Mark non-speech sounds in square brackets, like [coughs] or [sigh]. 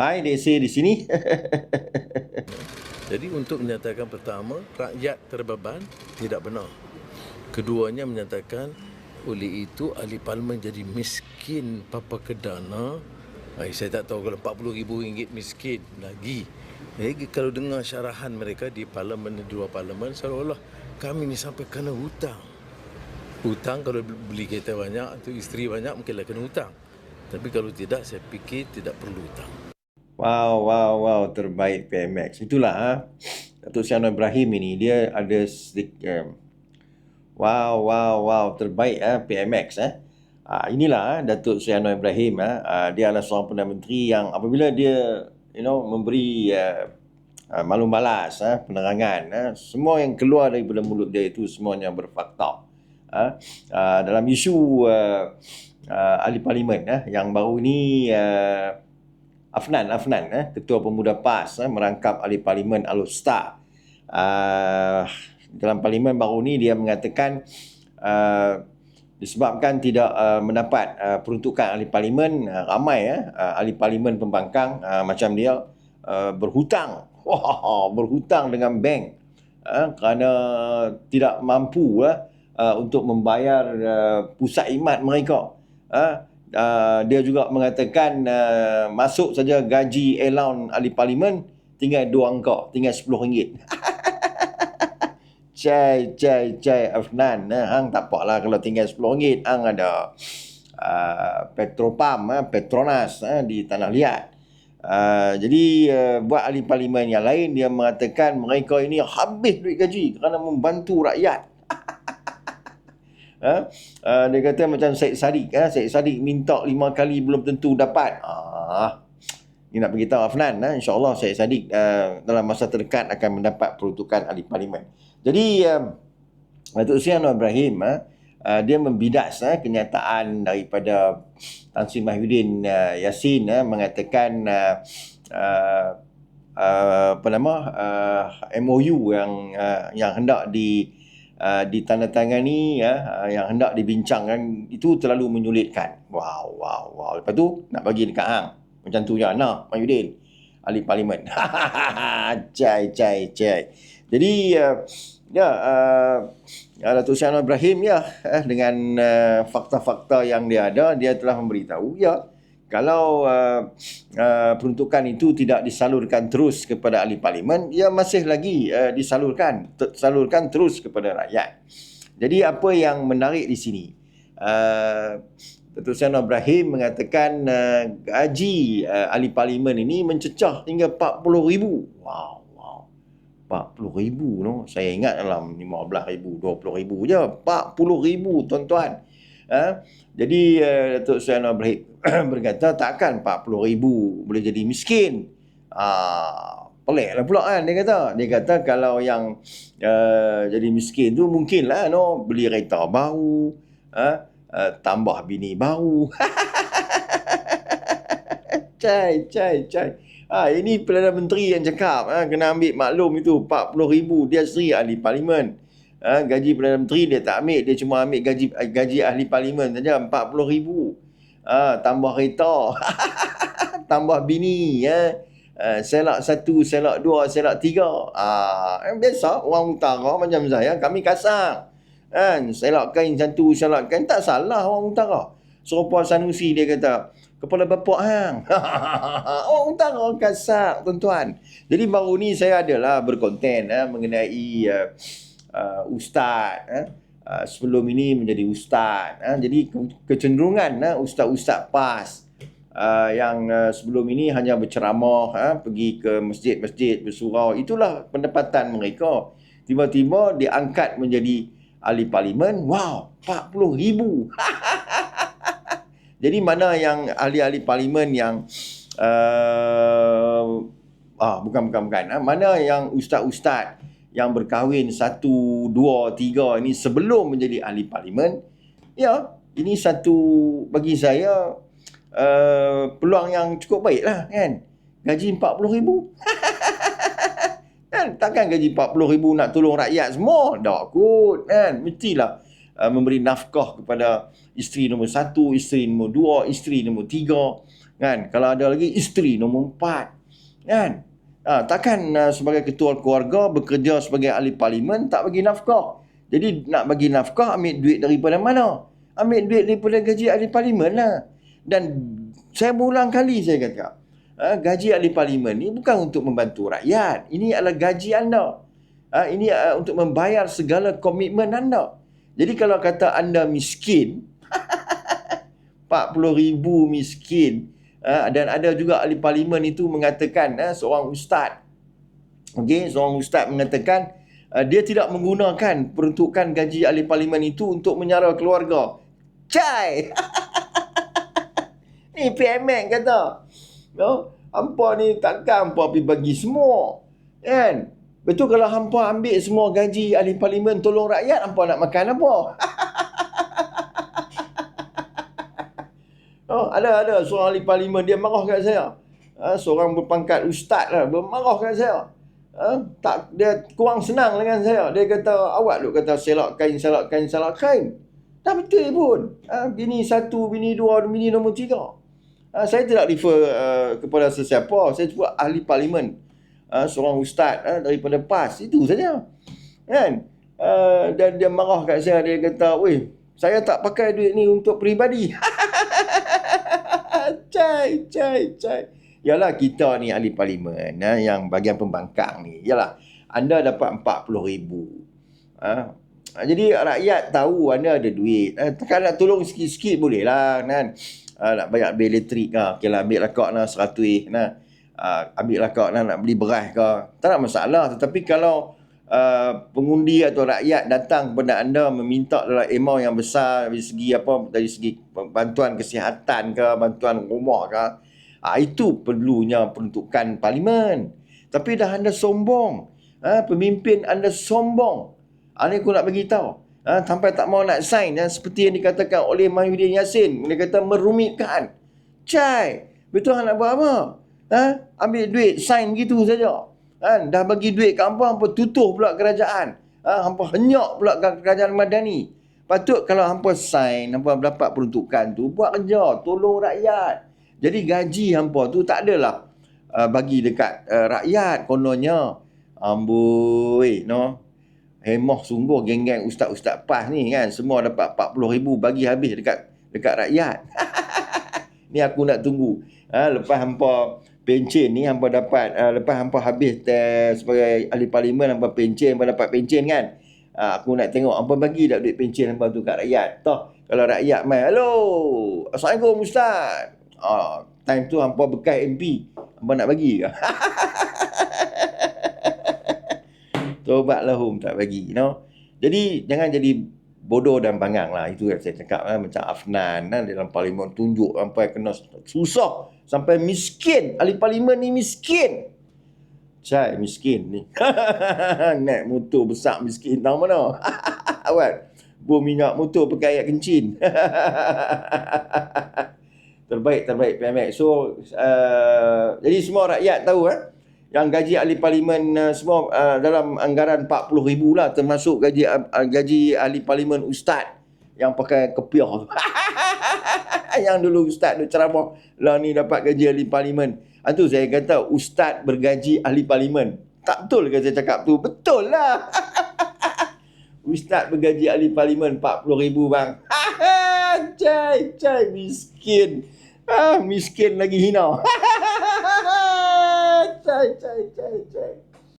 Hai, say di sini. [laughs] Jadi untuk menyatakan pertama, rakyat terbeban tidak benar. Keduanya menyatakan oleh itu ahli parlimen jadi miskin papa kedana. Ay, saya tak tahu kalau RM40,000 miskin lagi. Jadi kalau dengar syarahan mereka di parlimen, di dua parlimen, seolah-olah kami ni sampai kena hutang. Hutang kalau beli kereta banyak, atau isteri banyak, mungkinlah kena hutang. Tapi kalau tidak, saya fikir tidak perlu hutang. Wow, wow, wow, terbaik PMX. Itulah ha. Datuk Siano Ibrahim ini dia ada sedikit um, Wow, wow, wow, terbaik ha, PMX eh. Ha, inilah ha, Datuk Siano Ibrahim ha. Ha, dia adalah seorang Perdana Menteri yang apabila dia you know memberi uh, uh, maklum balas ha, penerangan ha, semua yang keluar daripada mulut dia itu semuanya berfakta. Ha, uh, dalam isu uh, uh, ahli parlimen ha, yang baru ini uh, Afnan, Afnan, eh, Ketua Pemuda PAS eh, merangkap ahli parlimen Al-Usta. Uh, dalam parlimen baru ni dia mengatakan uh, disebabkan tidak uh, mendapat uh, peruntukan ahli parlimen uh, ramai eh, uh, ahli parlimen pembangkang uh, macam dia uh, berhutang. [laughs] Wah, berhutang dengan bank uh, kerana tidak mampu uh, uh, untuk membayar uh, pusat imat mereka. Uh, uh, dia juga mengatakan uh, masuk saja gaji allowance ahli parlimen tinggal dua angka, tinggal RM10. [laughs] cai, cai, cai Afnan. Eh, hang tak apa lah kalau tinggal RM10. Hang ada uh, Petropam, eh, Petronas eh, di Tanah Liat. Uh, jadi uh, buat ahli parlimen yang lain dia mengatakan mereka ini habis duit gaji kerana membantu rakyat. Ha? Uh, dia kata macam Syed Saddiq. Ha? Syed Saddiq minta lima kali belum tentu dapat. Ah, ni nak beritahu Afnan. Ha? InsyaAllah Syed Saddiq uh, dalam masa terdekat akan mendapat peruntukan ahli parlimen. Jadi, uh, Datuk Sri Anwar Ibrahim, uh, uh, dia membidas uh, kenyataan daripada Tan Sri Mahyudin uh, Yassin uh, mengatakan uh, uh, apa nama uh, MOU yang uh, yang hendak di uh, ditandatangani ya uh, yang hendak dibincangkan itu terlalu menyulitkan. Wow, wow, wow. Lepas tu nak bagi dekat hang. Macam tu ya nah, Mayudin. Ahli parlimen. [laughs] cai, cai, cai. Jadi uh, ya uh, Datuk Syah Ibrahim ya uh, dengan uh, fakta-fakta yang dia ada dia telah memberitahu ya kalau uh, uh, peruntukan itu tidak disalurkan terus kepada ahli parlimen, ia masih lagi uh, disalurkan, salurkan terus kepada rakyat. Jadi apa yang menarik di sini? Uh, Seri Ibrahim mengatakan uh, gaji uh, ahli parlimen ini mencecah hingga RM40,000. Wow, wow. RM40,000 no. Saya ingat dalam RM15,000, RM20,000 je. RM40,000 tuan-tuan. Ha? Jadi uh, Datuk Seri Ibrahim [coughs] berkata takkan 40 ribu boleh jadi miskin. Ah, pelik lah pula kan dia kata. Dia kata kalau yang uh, jadi miskin tu mungkin lah no, beli kereta baru, uh, uh, tambah bini baru. [laughs] cai, cai, cai. Ah, ini Perdana Menteri yang cakap ha, kena ambil maklum itu 40 ribu dia seri ahli parlimen ha, gaji Perdana Menteri dia tak ambil. Dia cuma ambil gaji gaji ahli parlimen saja RM40,000 ha, tambah kereta. [laughs] Tambah bini ya. Ha, selak satu selak dua selak tiga. Ha, biasa orang utara macam saya kami kasar. Kan selak kain satu selak kain tak salah orang utara. Serupa Sanusi dia kata kepala bapak hang. [laughs] Orang utara kasar tuan-tuan. Jadi baru ni saya adalah berkonten ha, mengenai uh, uh, ustaz eh? uh, sebelum ini menjadi ustaz eh? jadi kecenderungan eh? ustaz-ustaz PAS uh, yang uh, sebelum ini hanya berceramah eh? pergi ke masjid-masjid bersurau itulah pendapatan mereka tiba-tiba diangkat menjadi ahli parlimen wow 40 ribu [laughs] jadi mana yang ahli-ahli parlimen yang uh, ah bukan bukan bukan ha? mana yang ustaz-ustaz yang berkahwin satu, dua, tiga ini sebelum menjadi ahli parlimen, ya, ini satu bagi saya uh, peluang yang cukup baik lah kan. Gaji RM40,000. [laughs] kan? Takkan gaji RM40,000 nak tolong rakyat semua? Tak kot kan. Mestilah uh, memberi nafkah kepada isteri nombor satu, isteri nombor dua, isteri nombor tiga. Kan? Kalau ada lagi isteri nombor empat. Kan? Ha, takkan uh, sebagai ketua keluarga bekerja sebagai ahli parlimen tak bagi nafkah. Jadi nak bagi nafkah ambil duit daripada mana? Ambil duit daripada gaji ahli parlimen lah. Dan saya berulang kali saya kata. Ha, gaji ahli parlimen ni bukan untuk membantu rakyat. Ini adalah gaji anda. Ha, ini uh, untuk membayar segala komitmen anda. Jadi kalau kata anda miskin, [laughs] 40 ribu miskin, Uh, dan ada juga ahli parlimen itu mengatakan uh, seorang ustaz. Okey seorang ustaz mengatakan uh, dia tidak menggunakan peruntukan gaji ahli parlimen itu untuk menyara keluarga. Cai! [laughs] Ni PMN kata. No hampa ni takkan hampa pergi bagi semua kan? Betul kalau hampa ambil semua gaji ahli parlimen tolong rakyat hampa nak makan apa [laughs] Oh, ada ada seorang ahli parlimen dia marah kat saya. Ha, seorang berpangkat ustaz lah, bermarah kat saya. Ha, tak dia kurang senang dengan saya. Dia kata awak lu kata selak kain selak kain selak kain. Tak betul pun. Ha, bini satu, bini dua, bini nombor tiga. Ha, saya tidak refer uh, kepada sesiapa. Saya sebut ahli parlimen. Ha, seorang ustaz ha, daripada PAS. Itu saja. Kan? Uh, dan dia marah kat saya. Dia kata, weh, saya tak pakai duit ni untuk peribadi. [laughs] cai, cai, cai. Yalah kita ni ahli parlimen ha, yang bagian pembangkang ni. Yalah anda dapat RM40,000. Ha? Jadi rakyat tahu anda ada duit. Ha, takkan nak tolong sikit-sikit boleh lah. Kan? Ha, nak bayar bil elektrik ke. Okay lah ambil lah kau seratus. Nah. Ha, ambil lah kau nak beli beras ke. Tak ada masalah. Tetapi kalau Uh, pengundi atau rakyat datang kepada anda meminta dalam amount yang besar dari segi apa dari segi bantuan kesihatan ke bantuan rumah ke uh, itu perlunya peruntukan parlimen. Tapi dah anda sombong uh, pemimpin anda sombong. Uh, ni aku nak bagi tahu uh, sampai tak mau nak sign uh, seperti yang dikatakan oleh Mahyudin Yassin dia kata merumitkan. Cai betul nak buat apa? Uh, ambil duit sign gitu saja Kan? Dah bagi duit kat hampa, hampa tutup pula kerajaan. Ha? Hampa henyak pula kerajaan madani. Patut kalau hampa sign, hampa dapat peruntukan tu, buat kerja, tolong rakyat. Jadi gaji hampa tu tak adalah uh, bagi dekat uh, rakyat kononnya. Amboi, no. Hemoh sungguh geng-geng ustaz-ustaz PAS ni kan. Semua dapat RM40,000 bagi habis dekat dekat rakyat. [laughs] ni aku nak tunggu. Ha, lepas hampa pencen ni hampa dapat uh, lepas hampa habis uh, sebagai ahli parlimen hampa pencen hampa dapat pencen kan? Uh, aku nak tengok hampa bagi tak duit pencen hampa tu kat rakyat. Toh kalau rakyat mai hello assalamualaikum ustaz. Uh, time tu hampa bekas MP hampa nak bagi. Ke [laughs] tobatlah hum tak bagi you know? Jadi jangan jadi bodoh dan bangang lah. Itu yang saya cakap lah. macam Afnan kan, dalam parlimen tunjuk sampai kena susah. Sampai miskin. Ahli parlimen ni miskin. Cai miskin ni. [laughs] Naik motor besar miskin tahu mana? [laughs] Awak bom minyak motor pakai ayat kencin [laughs] terbaik terbaik PMX so uh, jadi semua rakyat tahu eh yang gaji ahli parlimen uh, semua uh, dalam anggaran 40 ribu lah termasuk gaji uh, gaji ahli parlimen ustaz yang pakai kepiah tu. [laughs] yang dulu ustaz tu ceramah lah ni dapat gaji ahli parlimen. Itu saya kata ustaz bergaji ahli parlimen. Tak betul ke saya cakap tu? Betul lah. [laughs] ustaz bergaji ahli parlimen 40 ribu bang. [laughs] cai, cai miskin. Ah, miskin lagi hina. চাই চাই চাই চাই